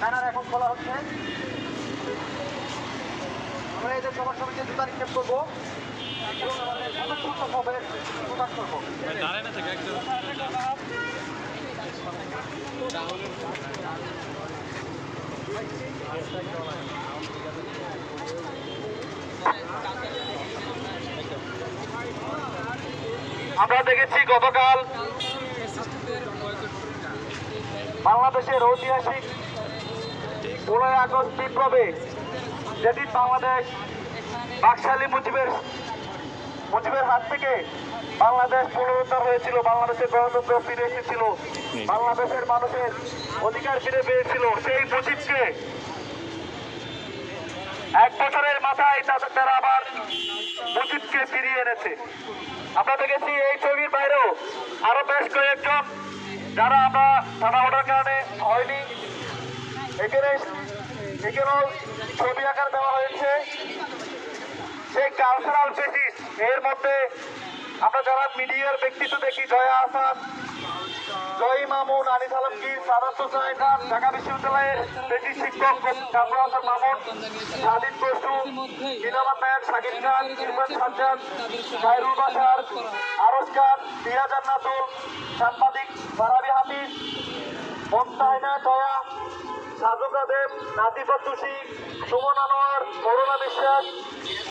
Banner এখন খোলা হচ্ছে। আমরা এদের সবার সমিতির জুতা নিক্ষেপ করব। এবং আমাদের প্রকাশ করব। আমরা দেখেছি গতকাল বাংলাদেশের ঐতিহাসিক পনেরোই আগস্ট বিপ্লবে যেদিন বাংলাদেশ বাকশালী মুজিবের মুজিবের হাত থেকে বাংলাদেশ পুনরুদ্ধার হয়েছিল বাংলাদেশের গণতন্ত্র ফিরে এসেছিল বাংলাদেশের মানুষের অধিকার ফিরে পেয়েছিল। সেই মুজিবকে এক বছরের মাথায় তাদের তারা আবার মুজিবকে ফিরিয়ে এনেছে। আমরা দেখেছি এই ছবির বাইরেও আরও বেশ কয়েকজন যারা আমরা হয়নি এখানে এখানেও ছবি আকার দেওয়া হয়েছে। সেই কালচারাল বেসিস এর মধ্যে আমরা যারা মিডিয়ার ব্যক্তিত্ব দেখি, জয়া আসাদ, জয় মামুন, আনিস আলমগীর, সাদাত হোসেন খান ঢাকা বিশ্ববিদ্যালয়ের বেশি শিক্ষক কামরুল হাসান মামুন সাদিক বসু দিনামান নায়ক শাকিব খান, ইরফান সাজ্জাদ, খায়রুল বাসার আরস খান দিয়া জান্নাতুল সাংবাদিক ফারাবি হাফিজ মন্তাহিনা জয়া সাজুকা দেব নাতিফা তুষি সুমন আনোয়ার করুণা বিশ্বাস।